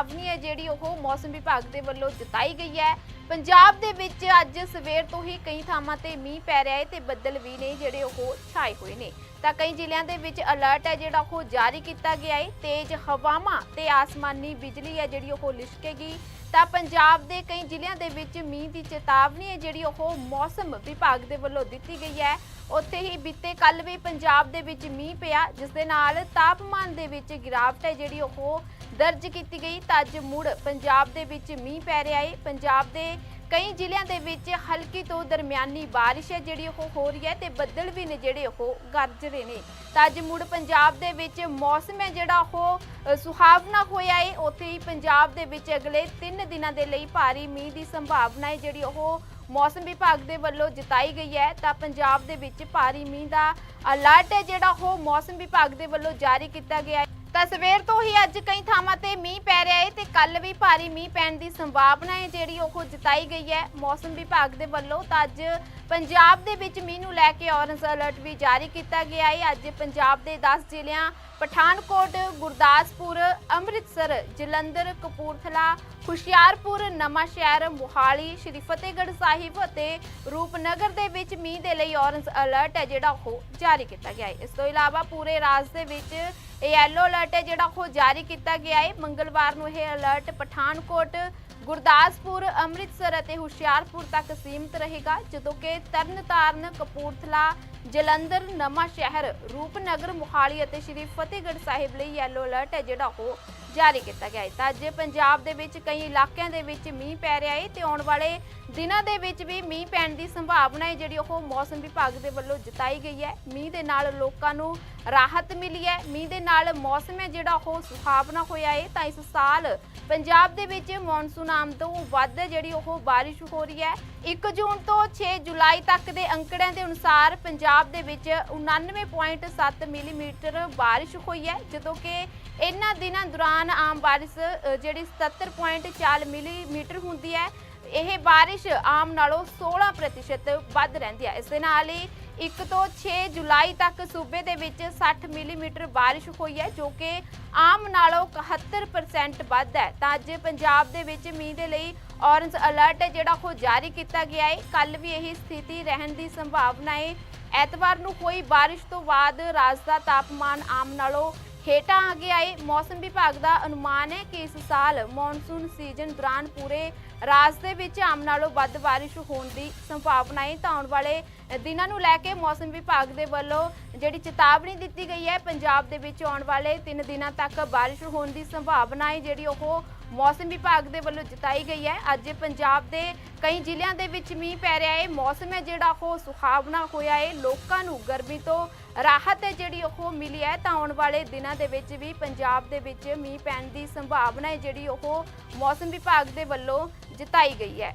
ਚੇਤਾਵਨੀ ਹੈ ਜਿਹੜੀ ਉਹ ਮੌਸਮ ਵਿਭਾਗ ਦੇ ਵੱਲੋਂ ਜਤਾਈ ਗਈ ਹੈ। ਪੰਜਾਬ ਦੇ ਵਿੱਚ ਅੱਜ ਸਵੇਰ ਤੋਂ ਹੀ ਕਈ ਥਾਵਾਂ ਤੇ ਮੀਂਹ ਪੈ ਰਿਹਾ ਹੈ ਤੇ ਬੱਦਲ ਵੀ ਨੇ ਜਿਹੜੇ ਉਹ ਛਾਏ ਹੋਏ ਨੇ। ਤਾਂ ਕਈ ਜ਼ਿਲ੍ਹਿਆਂ ਦੇ ਵਿੱਚ ਅਲਰਟ ਹੈ ਜਿਹੜਾ ਉਹ ਜਾਰੀ ਕੀਤਾ ਗਿਆ ਹੈ। ਤੇਜ਼ ਹਵਾਵਾਂ ਤੇ ਆਸਮਾਨੀ ਬਿਜਲੀ ਹੈ ਜਿਹੜੀ ਉਹ ਲਿਸ਼ਕੇਗੀ। ਤਾਂ ਪੰਜਾਬ ਦੇ ਕਈ ਜ਼ਿਲ੍ਹਿਆਂ ਦੇ ਵਿੱਚ ਮੀਂਹ ਦੀ ਚੇਤਾਵਨੀ ਹੈ, ਜਿਹੜੀ ਉਹ ਮੌਸਮ ਵਿਭਾਗ ਦੇ ਵੱਲੋਂ ਦਿੱਤੀ ਗਈ ਹੈ। ਉੱਥੇ ਹੀ ਬੀਤੇ ਕੱਲ ਵੀ ਪੰਜਾਬ ਦੇ ਵਿੱਚ ਮੀਂਹ ਪਿਆ, ਜਿਸ ਦੇ ਨਾਲ ਤਾਪਮਾਨ ਦੇ ਵਿੱਚ ਗਿਰਾਵਟ ਹੈ, ਜਿਹੜੀ ਉਹ ਦਰਜ ਕੀਤੀ ਗਈ। ਤਾਂ ਅੱਜ ਮੁੜ ਪੰਜਾਬ ਦੇ ਵਿੱਚ ਮੀਂਹ ਪੈ ਰਿਹਾ ਹੈ। ਪੰਜਾਬ ਦੇ ਕਈ ਜ਼ਿਲ੍ਹਿਆਂ ਦੇ ਵਿੱਚ ਹਲਕੀ ਤੋਂ ਦਰਮਿਆਨੀ ਬਾਰਿਸ਼ ਹੈ ਜਿਹੜੀ ਉਹ ਹੋ ਰਹੀ ਹੈ ਤੇ ਬੱਦਲ ਵੀ ਨੇ ਜਿਹੜੇ ਉਹ ਗਰਜ ਰਹੇ ਨੇ। ਤਾਂ ਅੱਜ ਮੁੜ ਪੰਜਾਬ ਦੇ ਵਿੱਚ ਮੌਸਮ ਹੈ ਜਿਹੜਾ ਉਹ ਅ, ਸੁਹਾਵਣਾ ਹੋਇਆ ਹੈ। ਉੱਥੇ ਹੀ ਪੰਜਾਬ ਦੇ ਵਿੱਚ ਅਗਲੇ 3 ਦਿਨਾਂ ਦੇ ਲਈ ਭਾਰੀ ਮੀਂਹ ਦੀ ਸੰਭਾਵਨਾ ਹੈ ਜਿਹੜੀ ਉਹ ਮੌਸਮ ਵਿਭਾਗ ਦੇ ਵੱਲੋਂ ਜਤਾਈ ਗਈ ਹੈ। ਤਾਂ ਪੰਜਾਬ ਦੇ ਵਿੱਚ ਭਾਰੀ ਮੀਂਹ ਦਾ ਅਲਰਟ ਹੈ ਜਿਹੜਾ ਉਹ ਮੌਸਮ ਵਿਭਾਗ ਦੇ ਵੱਲੋਂ ਜਾਰੀ ਕੀਤਾ ਗਿਆ ਹੈ। ਤਾਂ ਸਵੇਰ ਤੋਂ ਹੀ ਅੱਜ ਕਈ ਥਾਵਾਂ ਤੇ ਮੀਂਹ ਪੈ ਰਿਹਾ ਹੈ ਤੇ ਕੱਲ ਵੀ ਭਾਰੀ ਮੀਂਹ ਪੈਣ ਦੀ ਸੰਭਾਵਨਾ ਹੈ ਜਿਹੜੀ ਉਹ ਜਤਾਈ ਗਈ ਹੈ ਮੌਸਮ ਵਿਭਾਗ ਦੇ ਵੱਲੋਂ ਤਾਂ ਅੱਜ ਪੰਜਾਬ ਦੇ ਵਿੱਚ ਮੀਂਹ ਨੂੰ ਲੈ ਕੇ ਔਰੰਜ ਅਲਰਟ ਵੀ ਜਾਰੀ ਕੀਤਾ ਗਿਆ ਹੈ ਅੱਜ ਪੰਜਾਬ ਦੇ 10 ਜ਼ਿਲ੍ਹਿਆਂ ਪਠਾਨਕੋਟ, ਗੁਰਦਾਸਪੁਰ, ਅੰਮ੍ਰਿਤਸਰ, ਜਲੰਧਰ, ਕਪੂਰਥਲਾ, ਹੁਸ਼ਿਆਰਪੁਰ, ਨਵਾਂ ਸ਼ਹਿਰ, ਮੁਹਾਲੀ, ਸ਼੍ਰੀ ਫਤਿਹਗੜ੍ਹ ਸਾਹਿਬ ਅਤੇ ਰੂਪਨਗਰ ਦੇ ਵਿੱਚ ਮੀਂਹ ਦੇ ਲਈ ਔਰੰਜ ਅਲਰਟ ਹੈ ਜਿਹੜਾ ਉਹ ਜਾਰੀ ਕੀਤਾ ਗਿਆ ਹੈ। ਇਸ ਤੋਂ ਇਲਾਵਾ ਪੂਰੇ ਰਾਜ ਦੇ ਵਿੱਚ ਇਹ ਯੈਲੋ ਅਲਰਟ ਹੈ ਜਿਹੜਾ ਉਹ ਜਾਰੀ ਕੀਤਾ ਗਿਆ ਹੈ। ਮੰਗਲਵਾਰ ਨੂੰ ਇਹ ਅਲਰਟ ਪਠਾਨਕੋਟ ਗੁਰਦਾਸਪੁਰ, ਅੰਮ੍ਰਿਤਸਰ ਅਤੇ ਹੁਸ਼ਿਆਰਪੁਰ ਤੱਕ ਸੀਮਿਤ ਰਹੇਗਾ, ਜਦੋਂ ਕਿ ਤਰਨਤਾਰਨ, ਕਪੂਰਥਲਾ, ਜਲੰਧਰ, ਨਵਾਂ ਸ਼ਹਿਰ, ਰੂਪਨਗਰ, ਮੁਹਾਲੀ ਅਤੇ ਸ਼੍ਰੀ ਫਤਿਹਗੜ੍ਹ ਸਾਹਿਬ ਲਈ ਯੈਲੋ ਅਲਰਟ ਹੈ, ਜਿਹੜਾ ਉਹ ਜਾਰੀ ਕੀਤਾ ਗਿਆ ਹੈ। ਤਾਂ ਅੱਜ ਪੰਜਾਬ ਦੇ ਵਿੱਚ ਕਈ ਇਲਾਕਿਆਂ ਦੇ ਵਿੱਚ ਮੀਂਹ ਪੈ ਰਿਹਾ ਹੈ ਤੇ ਆਉਣ ਵਾਲੇ ਦਿਨਾਂ ਦੇ ਵਿੱਚ ਵੀ ਮੀਂਹ ਪੈਣ ਦੀ ਸੰਭਾਵਨਾ ਹੈ ਜਿਹੜੀ ਉਹ ਮੌਸਮ ਵਿਭਾਗ ਦੇ ਵੱਲੋਂ ਜਤਾਈ ਗਈ ਹੈ। ਮੀਂਹ ਦੇ ਨਾਲ ਲੋਕਾਂ ਨੂੰ ਰਾਹਤ ਮਿਲੀ ਹੈ। ਮੀਂਹ ਦੇ ਨਾਲ ਮੌਸਮ ਹੈ ਜਿਹੜਾ ਉਹ ਸੁਹਾਵਣਾ ਹੋਇਆ ਹੈ ਤਾਂ ਇਸ ਸਾਲ ਪੰਜਾਬ ਦੇ ਵਿੱਚ ਮੌਨਸੂਨ ਆਮ ਤੋਂ ਵੱਧ ਜਿਹੜੀ ਉਹ ਬਾਰਿਸ਼ ਹੋ ਰਹੀ ਹੈ। 1 ਜੂਨ ਤੋਂ 6 ਜੁਲਾਈ ਤੱਕ ਦੇ ਅੰਕੜਿਆਂ ਦੇ ਅਨੁਸਾਰ ਪੰਜਾਬ ਦੇ ਵਿੱਚ 99.7 ਮਿਲੀਮੀਟਰ ਬਾਰਿਸ਼ ਹੋਈ ਹੈ। ਜਦੋਂ ਕਿ ਇਹਨਾਂ ਦਿਨਾਂ ਦੌਰਾਨ ਆਮ ਬਾਰਿਸ਼ ਅ, ਜਿਹੜੀ 77.4 ਮਿਲੀਮੀਟਰ ਹੁੰਦੀ ਹੈ। ਇਹ ਬਾਰਿਸ਼ ਆਮ ਨਾਲੋਂ 16% ਵੱਧ ਰਹਿੰਦੀ ਹੈ। ਇਸ ਦੇ ਨਾਲ ਹੀ 1 ਤੋਂ 6 ਜੁਲਾਈ ਤੱਕ ਸੂਬੇ ਦੇ ਵਿੱਚ 60 ਮਿਲੀਮੀਟਰ ਬਾਰਿਸ਼ ਹੋਈ ਹੈ, ਜੋ ਕਿ ਆਮ ਨਾਲੋਂ 71% ਵੱਧ ਹੈ। ਤਾਂ ਅੱਜ ਪੰਜਾਬ ਦੇ ਵਿੱਚ ਮੀਂਹ ਦੇ ਲਈ ਔਰੰਜ ਅਲਰਟ ਹੈ ਜਿਹੜਾ ਉਹ ਜਾਰੀ ਕੀਤਾ ਗਿਆ ਹੈ। ਕੱਲ ਵੀ ਇਹੀ ਸਥਿਤੀ ਰਹਿਣ ਦੀ ਸੰਭਾਵਨਾ ਹੈ। ਐਤਵਾਰ ਨੂੰ ਹੋਈ ਬਾਰਿਸ਼ ਤੋਂ ਬਾਅਦ ਰਾਜ ਦਾ ਤਾਪਮਾਨ ਆਮ ਨਾਲੋਂ ਹੇਠਾਂ ਆ ਗਿਆ ਹੈ ਮੌਸਮ ਵਿਭਾਗ ਦਾ ਅਨੁਮਾਨ ਹੈ ਕਿ ਇਸ ਸਾਲ ਮੌਨਸੂਨ ਸੀਜ਼ਨ ਦੌਰਾਨ ਪੂਰੇ ਰਾਜ ਦੇ ਵਿੱਚ ਆਮ ਨਾਲੋਂ ਵੱਧ ਬਾਰਿਸ਼ ਹੋਣ ਦੀ ਸੰਭਾਵਨਾ ਹੈ। ਤਾਂ ਆਉਣ ਵਾਲੇ ਦਿਨਾਂ ਨੂੰ ਲੈ ਕੇ ਮੌਸਮ ਵਿਭਾਗ ਦੇ ਵੱਲੋਂ ਜਿਹੜੀ ਚੇਤਾਵਨੀ ਦਿੱਤੀ ਗਈ ਹੈ, ਪੰਜਾਬ ਦੇ ਵਿੱਚ ਆਉਣ ਵਾਲੇ 3 ਦਿਨਾਂ ਤੱਕ ਬਾਰਿਸ਼ ਹੋਣ ਦੀ ਸੰਭਾਵਨਾ ਹੈ, ਜਿਹੜੀ ਉਹ ਮੌਸਮ ਵਿਭਾਗ ਦੇ ਵੱਲੋਂ ਜਤਾਈ ਗਈ ਹੈ। ਅੱਜ ਪੰਜਾਬ ਦੇ ਕਈ ਜ਼ਿਲ੍ਹਿਆਂ ਦੇ ਵਿੱਚ ਮੀਂਹ ਪੈ ਰਿਹਾ ਹੈ। ਮੌਸਮ ਹੈ ਜਿਹੜਾ ਉਹ ਸੁਹਾਵਣਾ ਹੋਇਆ ਹੈ। ਲੋਕਾਂ ਨੂੰ ਗਰਮੀ ਤੋਂ ਰਾਹਤ ਹੈ ਜਿਹੜੀ ਉਹ ਮਿਲੀ ਹੈ ਤਾਂ ਆਉਣ ਵਾਲੇ ਦਿਨਾਂ ਦੇ ਵਿੱਚ ਵੀ ਪੰਜਾਬ ਦੇ ਵਿੱਚ ਮੀਂਹ ਪੈਣ ਦੀ ਸੰਭਾਵਨਾ ਹੈ ਜਿਹੜੀ ਉਹ ਮੌਸਮ ਵਿਭਾਗ ਦੇ ਵੱਲੋਂ ਜਤਾਈ ਗਈ ਹੈ।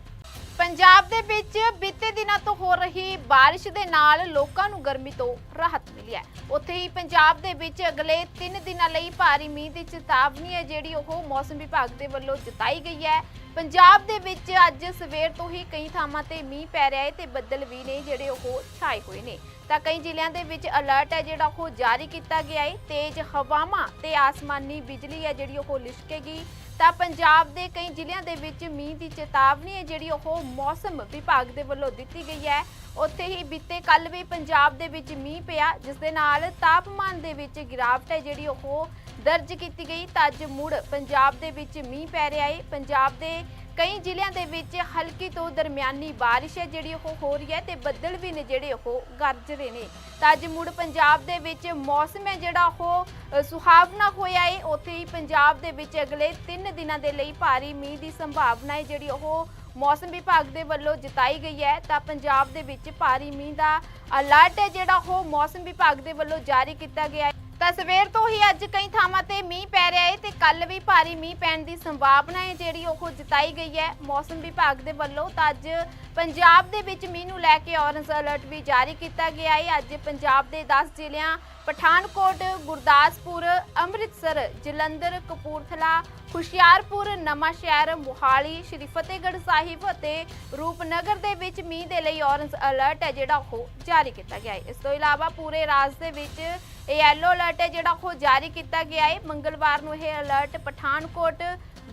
ਪੰਜਾਬ ਦੇ ਵਿੱਚ ਬੀਤੇ ਦਿਨਾਂ ਤੋਂ ਹੋ ਰਹੀ ਬਾਰਿਸ਼ ਦੇ ਨਾਲ ਲੋਕਾਂ ਨੂੰ ਗਰਮੀ ਤੋਂ ਰਾਹਤ ਮਿਲੀ ਹੈ। ਉੱਥੇ ਹੀ ਪੰਜਾਬ ਦੇ ਵਿੱਚ ਅਗਲੇ 3 ਦਿਨਾਂ ਲਈ ਭਾਰੀ ਮੀਂਹ ਦੀ ਚੇਤਾਵਨੀ ਹੈ ਜਿਹੜੀ ਉਹ ਮੌਸਮ ਵਿਭਾਗ ਦੇ ਵੱਲੋਂ ਜਤਾਈ ਗਈ ਹੈ। ਪੰਜਾਬ ਦੇ ਵਿੱਚ ਅੱਜ ਸਵੇਰ ਤੋਂ ਹੀ ਕਈ ਥਾਵਾਂ ਤੇ ਮੀਂਹ ਪੈ ਰਿਹਾ ਹੈ ਤੇ ਬੱਦਲ ਵੀ ਨੇ ਜਿਹੜੇ ਉਹ ਛਾਏ ਹੋਏ ਨੇ। ਤਾਂ ਕਈ ਜ਼ਿਲ੍ਹਿਆਂ ਦੇ ਵਿੱਚ ਅਲਰਟ ਹੈ ਜਿਹੜਾ ਉਹ ਜਾਰੀ ਕੀਤਾ ਗਿਆ ਹੈ ਤੇਜ਼ ਹਵਾਵਾਂ ਤੇ ਆਸਮਾਨੀ ਬਿਜਲੀ ਹੈ ਜਿਹੜੀ ਉਹ ਲਿਸ਼ਕੇਗੀ। ਤਾਂ ਪੰਜਾਬ ਦੇ ਕਈ ਜ਼ਿਲ੍ਹਿਆਂ ਦੇ ਵਿੱਚ ਮੀਂਹ ਦੀ ਚੇਤਾਵਨੀ ਹੈ ਜਿਹੜੀ ਉਹ ਮੌਸਮ ਵਿਭਾਗ ਦੇ ਵੱਲੋਂ ਦਿੱਤੀ ਗਈ ਹੈ। ਉੱਥੇ ਹੀ ਬੀਤੇ ਕੱਲ ਵੀ ਪੰਜਾਬ ਦੇ ਵਿੱਚ ਮੀਂਹ ਪਿਆ, ਜਿਸ ਦੇ ਨਾਲ ਤਾਪਮਾਨ ਦੇ ਵਿੱਚ ਗਿਰਾਵਟ ਹੈ ਜਿਹੜੀ ਉਹ ਦਰਜ ਕੀਤੀ ਗਈ। ਤਾਂ ਅੱਜ ਮੁੜ ਪੰਜਾਬ ਦੇ ਵਿੱਚ ਮੀਂਹ ਪੈ ਰਿਹਾ ਹੈ ਪੰਜਾਬ ਦੇ ਕਈ ਜ਼ਿਲ੍ਹਿਆਂ ਦੇ ਵਿੱਚ ਹਲਕੀ ਤੋਂ ਦਰਮਿਆਨੀ ਬਾਰਿਸ਼ ਹੈ ਜਿਹੜੀ ਉਹ ਹੋ ਰਹੀ ਹੈ ਤੇ ਬੱਦਲ ਵੀ ਨੇ ਜਿਹੜੇ ਉਹ ਗਰਜ ਰਹੇ ਨੇ। ਤਾਂ ਅੱਜ ਮੁੜ ਪੰਜਾਬ ਦੇ ਵਿੱਚ ਮੌਸਮ ਹੈ ਜਿਹੜਾ ਉਹ ਸੁਹਾਵਣਾ ਹੋਇਆ ਹੈ ਉੱਥੇ ਹੀ ਪੰਜਾਬ ਦੇ ਵਿੱਚ ਅਗਲੇ 3 ਦਿਨਾਂ ਦੇ ਲਈ ਭਾਰੀ ਮੀਂਹ ਦੀ ਸੰਭਾਵਨਾ ਹੈ ਜਿਹੜੀ ਉਹ ਮੌਸਮ ਵਿਭਾਗ ਦੇ ਵੱਲੋਂ ਜਤਾਈ ਗਈ ਹੈ। ਤਾਂ ਪੰਜਾਬ ਦੇ ਵਿੱਚ ਭਾਰੀ ਮੀਂਹ ਦਾ ਅਲਰਟ ਹੈ ਜਿਹੜਾ ਉਹ ਮੌਸਮ ਵਿਭਾਗ ਦੇ ਵੱਲੋਂ ਜਾਰੀ ਕੀਤਾ ਗਿਆ ਹੈ। ਤਾਂ ਸਵੇਰ ਤੋਂ ਹੀ ਅੱਜ ਕਈ ਥਾਵਾਂ ਤੇ ਮੀਂਹ ਪੈ ਰਿਹਾ ਹੈ ਤੇ ਕੱਲ ਵੀ ਭਾਰੀ ਮੀਂਹ ਪੈਣ ਦੀ ਸੰਭਾਵਨਾ ਹੈ ਜਿਹੜੀ ਉਹ ਜਤਾਈ ਗਈ ਹੈ ਮੌਸਮ ਵਿਭਾਗ ਦੇ ਵੱਲੋਂ ਤਾਂ ਅੱਜ ਪੰਜਾਬ ਦੇ ਵਿੱਚ ਮੀਂਹ ਨੂੰ ਲੈ ਕੇ ਔਰੰਜ ਅਲਰਟ ਵੀ ਜਾਰੀ ਕੀਤਾ ਗਿਆ ਹੈ ਅੱਜ ਪੰਜਾਬ ਦੇ 10 ਜ਼ਿਲ੍ਹਿਆਂ ਪਠਾਨਕੋਟ, ਗੁਰਦਾਸਪੁਰ, ਅੰਮ੍ਰਿਤਸਰ, ਜਲੰਧਰ, ਕਪੂਰਥਲਾ, ਹੁਸ਼ਿਆਰਪੁਰ, ਨਵਾਂ ਸ਼ਹਿਰ, ਮੁਹਾਲੀ, ਸ਼੍ਰੀ ਫਤਿਹਗੜ੍ਹ ਸਾਹਿਬ ਅਤੇ ਰੂਪਨਗਰ ਦੇ ਵਿੱਚ ਮੀਂਹ ਦੇ ਲਈ ਔਰੰਜ ਅਲਰਟ ਹੈ ਜਿਹੜਾ ਉਹ ਜਾਰੀ ਕੀਤਾ ਗਿਆ ਹੈ। ਇਸ ਤੋਂ ਇਲਾਵਾ ਪੂਰੇ ਰਾਜ ਦੇ ਵਿੱਚ ਇਹ ਯੈਲੋ ਅਲਰਟ ਹੈ ਜਿਹੜਾ ਉਹ ਜਾਰੀ ਕੀਤਾ ਗਿਆ ਹੈ। ਮੰਗਲਵਾਰ ਨੂੰ ਇਹ ਅਲਰਟ ਪਠਾਨਕੋਟ